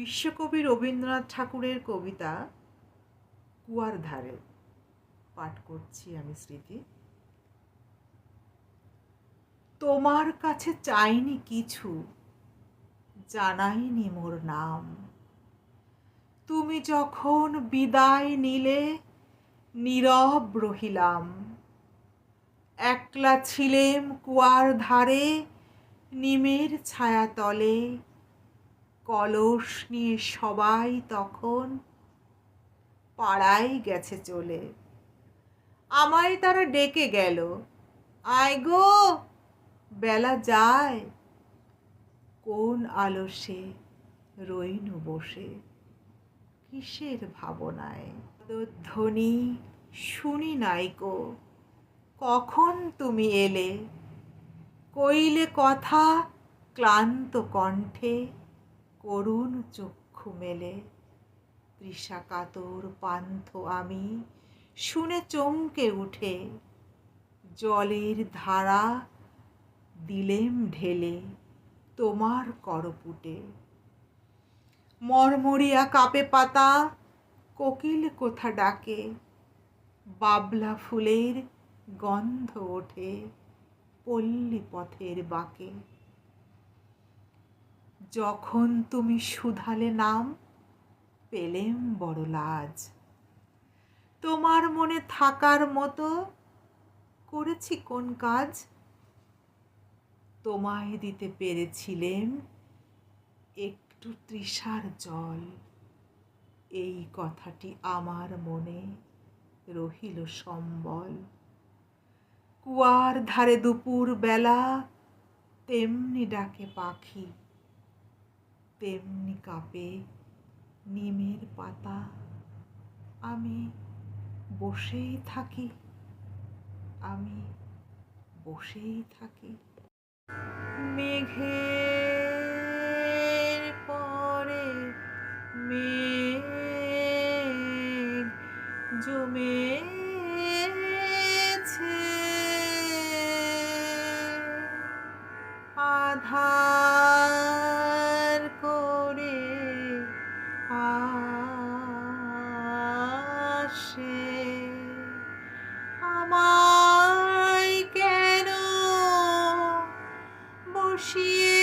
বিশ্বকবি রবীন্দ্রনাথ ঠাকুরের কবিতা কুয়ার ধারে। পাঠ করছি আমি স্মৃতি। তোমার কাছে চাইনি কিছু, জানাইনি মোর নাম। তুমি যখন বিদায় নিলে, নীরব রহিলাম। একলা ছিলেম কুয়ার ধারে, নিমের ছায়াতলে। কলস নিয়ে সবাই তখন পাড়ায় গেছে চলে। আমায় তারা ডেকে গেল। আয় গো, বেলা যায়। কোন আলসে রইনু বসে কিসের ভাবনায়? ধ্বনি শুনি নাইকো কখন তুমি এলে? কইলে কথা ক্লান্ত কণ্ঠে করুণ চক্ষু মেলে। তৃষা কাতর পান্থ আমি শুনে চমকে উঠে, জলের ধারা দিলেম ঢেলে তোমার করপুটে। মরমরিয়া কাপে পাতা কোকিল কোথা ডাকে, বাবলা ফুলের গন্ধ ওঠে পল্লী পথের বাঁকে। যখন তুমি শুধালে নাম, পেলেম বড় লাজ। তোমার মনে থাকার মতো করেছি কোন কাজ? তোমায় দিতে পেরেছিলেম একটু তৃষার জল। এই কথাটি আমার মনে রহিল সম্বল। কুয়ার ধারে দুপুর বেলা তেমনি ডাকে পাখি। তেমনি কাঁপে নিমের পাতা আমি বসেই থাকি, আমি বসেই থাকি। মেঘের পরে মে জমে আধা করে আসে। আমায় কেন বসিয়ে